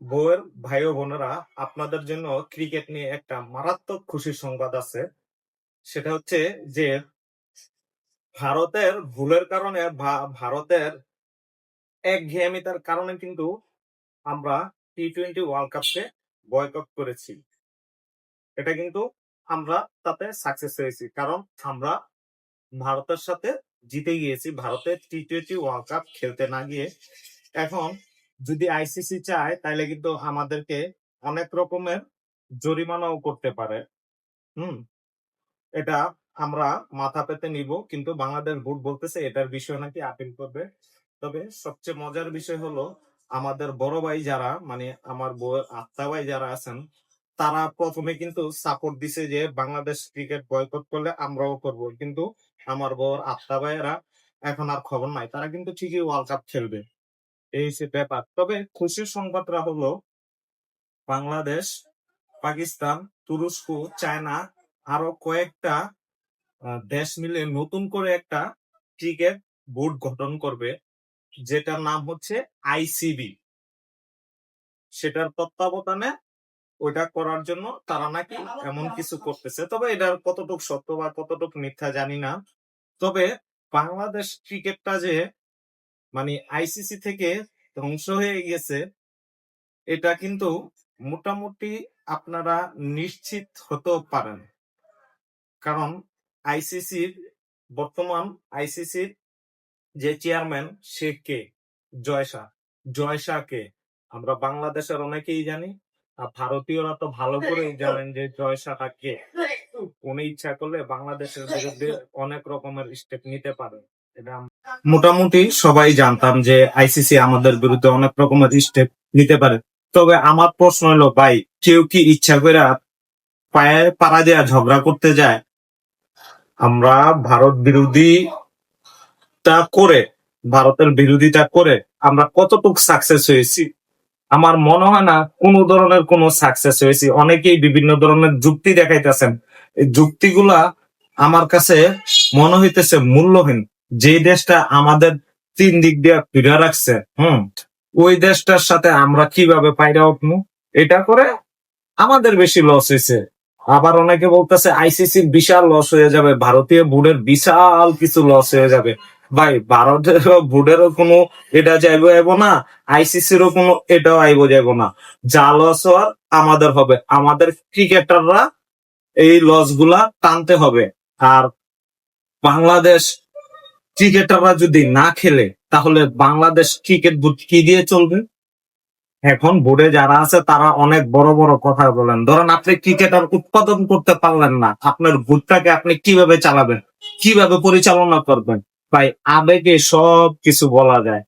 বউয়ের ভাই ও বোনেরা আপনাদের জন্য ক্রিকেট নিয়ে একটা মারাত্মক খুশির সংবাদ আছে। সেটা হচ্ছে যে, ভারতের ভুলের কারণে ভারতের একঘেয়েমিতার কারণে কিন্তু আমরা টি টোয়েন্টি ওয়ার্ল্ড কাপকে বয়কট করেছি। এটা কিন্তু আমরা তাতে সাকসেস হয়েছি। কারণ আমরা ভারতের সাথে জিতে গিয়েছি। ভারতের টি টোয়েন্টি ওয়ার্ল্ড কাপ খেলতে না গিয়ে এখন যদি আইসিসি চায় তাহলে কিন্তু আমাদেরকে অনেক রকমের জরিমানাও করতে পারে। হুম? এটা আমরা মাথা পেতে নিব, কিন্তু বাংলাদেশ বোর্ড বলতেছে এটার বিষয় নাকি আপিল করবে। তবে সবচেয়ে মজার বিষয় হলো, আমাদের বড় ভাই যারা মানে আমার বউয়ের আত্মা ভাই যারা আছেন, তারা প্রথমে কিন্তু সাপোর্ট দিছে যে বাংলাদেশ ক্রিকেট বয়কট করলে আমরাও করব। কিন্তু আমার বউর আত্মা ভাইয়েরা এখন আর খবর নাই, তারা কিন্তু ঠিকই ওয়ার্ল্ড কাপ খেলবে। এই হচ্ছে ব্যাপার। তবে খুশির সংবাদটা হলো, বাংলাদেশ, পাকিস্তান, তুরস্ক, চায়না আরও কয়েকটা দেশ মিলে নতুন করে একটা ক্রিকেট বোর্ড গঠন করবে, যেটার নাম হচ্ছে আইসিবি সেটার তত্ত্বাবধানে ওইটা করার জন্য তারা নাকি এমন কিছু করতেছে। তবে এটার কতটুকু সত্য বা কতটুকু মিথ্যা জানি না। তবে বাংলাদেশ ক্রিকেটটা যে মানে আইসিসি থেকে ধ্বংস হয়ে গেছে, এটা কিন্তু মোটামুটি আপনারা নিশ্চিত হতেও পারেন। কারণ আইসিসির বর্তমান আইসিসির যে চেয়ারম্যান সে কে? জয় শাহ। জয় শাহ কে? আমরা বাংলাদেশের অনেকেই জানি, আর ভারতীয়রা তো ভালো করেই জানেন যে জয় শাহ কে। উনি ইচ্ছা করলে বাংলাদেশের বিরুদ্ধে অনেক রকমের স্টেপ নিতে পারে এটা আম- মোটামুটি সবাই জানতাম যে আইসিসি আমাদের বিরুদ্ধে অনেক রকমের স্টেপ নিতে পারে। তবে আমার প্রশ্ন হলো, ভাই, কেউ কি ইচ্ছা করে পায়ে পাড়া দেয়া ঝগড়া করতে যায়? আমরা ভারত বিরোধী তা করে, ভারতের বিরোধিতা করে আমরা কতটুক সাকসেস হয়েছি? আমার মনে হয় না কোন ধরনের কোনো সাকসেস হয়েছি। অনেকেই বিভিন্ন ধরনের যুক্তি দেখাইতেছেন। এই যুক্তিগুলা আমার কাছে মনে হইতেছে মূল্যহীন। যে দেশটা আমাদের তিন দিক দিয়ে ফিরে রাখছে, হুম, ওই দেশটার সাথে আমরা কীভাবে পাইরা উঠবো এটা করে আমাদের বেশি লস হয়েছে আবার অনেকে বলতেছে আইসিসির বিশাল লস হয়ে যাবে, ভারতীয় বোর্ডের বিশাল কিছু লস হয়ে যাবে। ভাই ভারতের বোর্ডেরও কোনো এটা যাইব যাব না আইসিসিরও কোনো এটাও আইব যাব না। যা লস হওয়ার আমাদের হবে। আমাদের ক্রিকেটাররা এই লসগুলা টানতে হবে। আর বাংলাদেশ ক্রিকেটাররা যদি না খেলে, তাহলে বাংলাদেশ ক্রিকেট বোর্ড কি দিয়ে চলবে? এখন বোর্ডে যারা আছে, তারা অনেক বড় বড় কথা বলেন। ধরেন আপনি ক্রিকেটার উৎপাদন করতে পারলেন না, আপনার বোর্ডটাকে আপনি কীভাবে চালাবেন? কীভাবে পরিচালনা করবেন? ভাই, আবেগে সব কিছু বলা যায়।